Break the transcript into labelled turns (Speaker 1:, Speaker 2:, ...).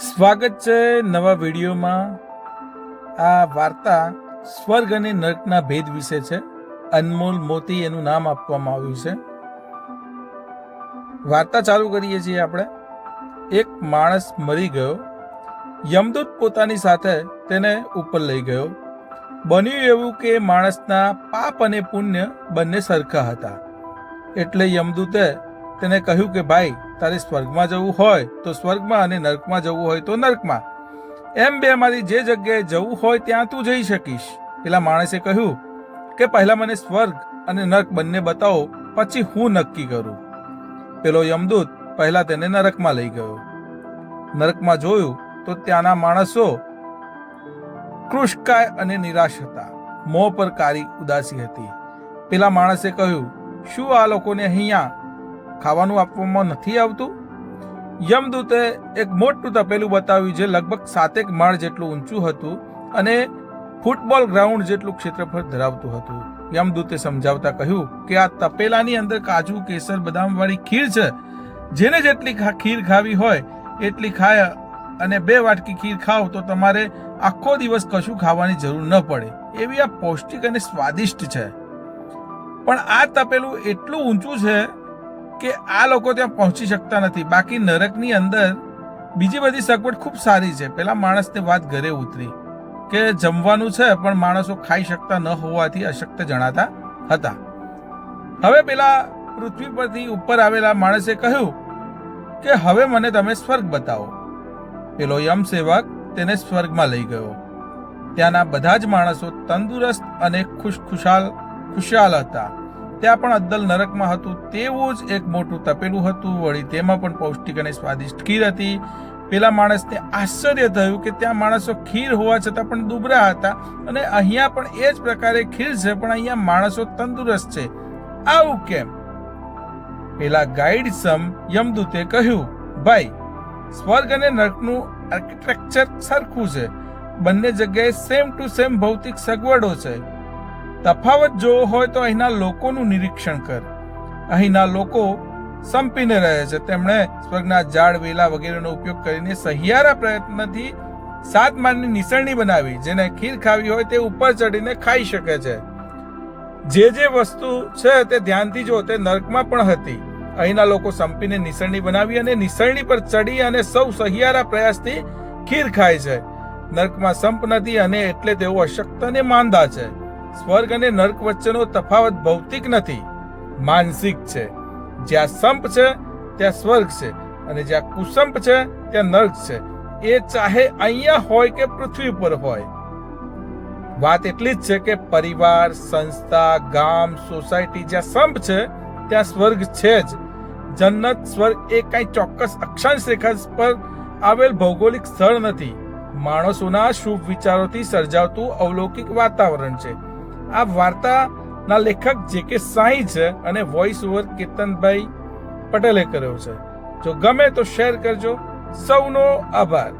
Speaker 1: સ્વાગત છે નવા વિડીયોમાં. આ વાર્તા સ્વર્ગ અને નર્કના ભેદ વિશે છે. અનમોલ મોતી એનું નામ આપવામાં આવ્યું છે. વાર્તા ચાલુ કરીએ છીએ આપણે. એક માણસ મરી ગયો. યમદૂત પોતાની સાથે તેને ઉપર લઈ ગયો. બન્યું એવું કે માણસના પાપ અને પુણ્ય બંને સરખા હતા. એટલે યમદૂતે તેને કહ્યું કે, ભાઈ, તારે સ્વર્ગમાં જવું હોય તો સ્વર્ગમાં અને નર્કમાં જવું હોય તો નર્કમાં. એમ બે મારી જે જગ્યાએ જવું હોય ત્યાં તું જઈ શકીશ. પેલા માણસે કહ્યું કે, પહેલા મને સ્વર્ગ અને નર્ક બંને બતાવો, પછી હું નક્કી કરું. પેલો યમદૂત પહેલા તેને નરકમાં લઈ ગયો. નરકમાં જોયું તો ત્યાંના માણસો કૃષ્કાય અને નિરાશ હતા. મોં પર કારી ઉદાસી હતી. પેલા માણસે કહ્યું, શું આ લોકોને અહીંયા ખાવાનું આપવામાં નથી આવતું? યમદૂતે એક મોટું તપેલું બતાવ્યું જે લગભગ સાતેક માળ જેટલું ઊંચું હતું અને ફૂટબોલ ગ્રાઉન્ડ જેટલું ક્ષેત્રફળ ધરાવતું હતું. યમદૂતે સમજાવતા કહ્યું કે આ તપેલાની અંદર કાજુ, કેસર બદામ વાળી ખીર છે. જેને જેટલી ખીર ખાવી હોય એટલી ખાય અને બે વાટકી ખીર ખાવ તો તમારે આખો દિવસ કશું ખાવાની જરૂર ન પડે. એવી આ પૌષ્ટિક અને સ્વાદિષ્ટ છે. પણ આ તપેલું એટલું ઊંચું છે કે આ લોકો ત્યાં પહોંચી શકતા નથી. બાકી નરકની અંદર બીજી બધી સગવડ ખૂબ સારી છે. પેલા માણસને વાત ઘરે ઉતરી કે જમવાનું છે, પણ માણસો ખાઈ શકતા ન હોવાથી અશક્ત જણાતા હતા. હવે પેલા પૃથ્વી પરથી ઉપર આવેલા માણસે કહ્યું કે, હવે મને તમે સ્વર્ગ બતાવો. પેલો યમ સેવક તેને સ્વર્ગમાં લઈ ગયો. ત્યાંના બધા જ માણસો તંદુરસ્ત અને ખુશખુશાલ, ખુશાલ હતા. ત્યાં પણ અદ્દલ નરકમાં હતું, તેવું જ એક મોટું તપેલું હતું. વળી તેમાં પણ પૌષ્ટિક અને સ્વાદિષ્ટ ખીર હતી. પેલા માણસને આશ્ચર્ય થયું કે ત્યાં માણસો ખીર હોવા છતાં પણ દુબરા હતા અને અહીંયા પણ એ જ પ્રકારે ખીર છે, પણ અહીંયા માણસો તંદુરસ્ત છે. આવું કેમ? પેલા ગાઈડ સમ યમદૂતે કહ્યું, ભાઈ, સ્વર્ગ અને નર્કનું આર્કિટેક્ચર સરખું છે. બંને જગ્યાએ સેમ ટુ સેમ ભૌતિક સગવડો છે. તફાવત જોવો હોય તો અહીંના લોકોનું નિરીક્ષણ કર. અહીંના લોકો સંપીને રહે છે. તેમણે સ્વર્ગના ઝાડ, વેલા વગેરેનો ઉપયોગ કરીને સહિયારા પ્રયત્નથી સાત માળની નિસરણી બનાવી. જેને ખીર ખાવી હોય તે ઉપર ચડીને ખાઈ શકે છે. જે જે વસ્તુ છે તે ધ્યાનથી જો, તે નર્કમાં પણ હતી. અહીંના લોકો સંપીને નિસરણી બનાવી અને નિસરણી પર ચડી અને સૌ સહિયારા પ્રયાસથી ખીર ખાય છે. નર્કમાં સંપ નથી અને એટલે તેઓ અશક્ત અને માંદા છે. સ્વર્ગ અને નર્ક વચ્ચેનો તફાવત ભૌતિક નથી, માનસિક છે. જ્યાં સંપ છે, ત્યાં સ્વર્ગ છે અને જ્યાં કુસંપ છે, ત્યાં નર્ક છે. એ ચાહે અહીંયા હોય કે પૃથ્વી પર હોય. વાત એટલી જ છે કે પરિવાર, સંસ્થા, ગામ, સોસાયટી જ્યાં સંપ છે, ત્યાં સ્વર્ગ છે જ. જન્નત, સ્વર્ગ એ કઈ ચોક્કસ અક્ષાંશ રેખા પર આવેલ ભૌગોલિક સ્થળ નથી. માણસોના શુભ વિચારોથી સર્જાવતું અવલૌકિક વાતાવરણ છે. આ વાર્તાના લેખક જે કે સાંઈ છે અને વોઇસ ઓવર કેતનભાઈ પટેલે કર્યો છે. જો ગમે તો શેર કરજો. સૌનો આભાર.